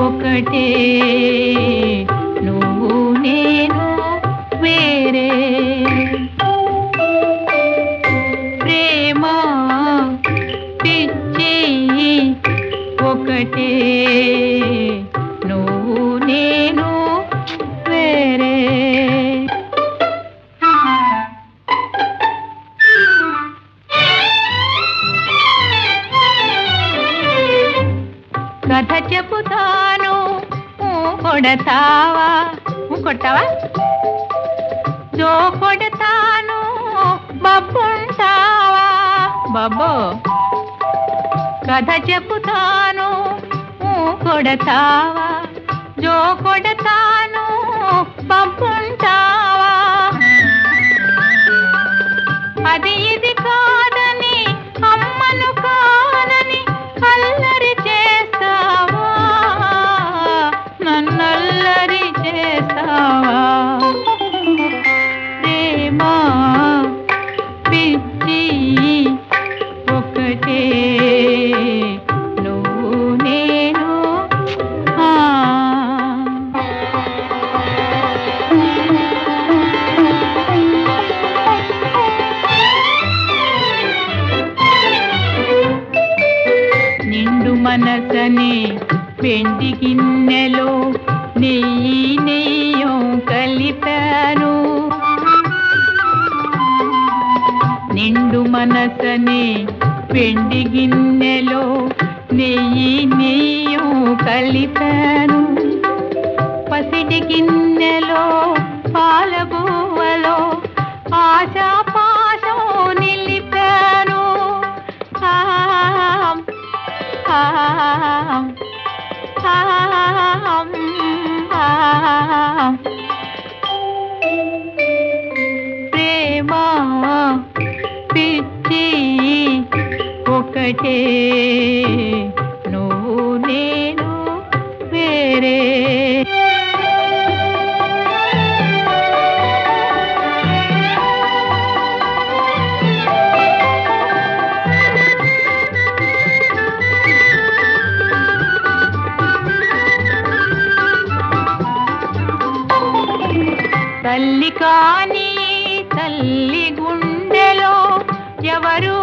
ఒకటే. నువ్వు నేను వేరే. ప్రేమ పిచ్చి ఒకటే. నువ్వు నేను వేరే. కథ చెబుతా ఊ కొడతావా? కొట్టావా జో కొడతాను బబ్బుంటావా? బాబో కథ చెబుతాను కొడతావా? జో కొడతాను అల్లరి చేస్తావా? ప్రేమా పిచ్చి ఒకటే. నువ్వు నేను నిండు మనసని వెండి గిన్నెలో నెయ్యి నెయ్యం కలిపాను. నిండు మనసనే పెండి గిన్నెలో నెయ్యి నెయ్యం కలిపాను. పసిడి గిన్నెలో పాలబువ్వలో ఆశా పాశం నిలిపాను. ఆ ఆ ఆ ఆం. ప్రేమ పిచ్చి ఒకటే తల్లి కాని తల్లి గుండెలో ఎవరు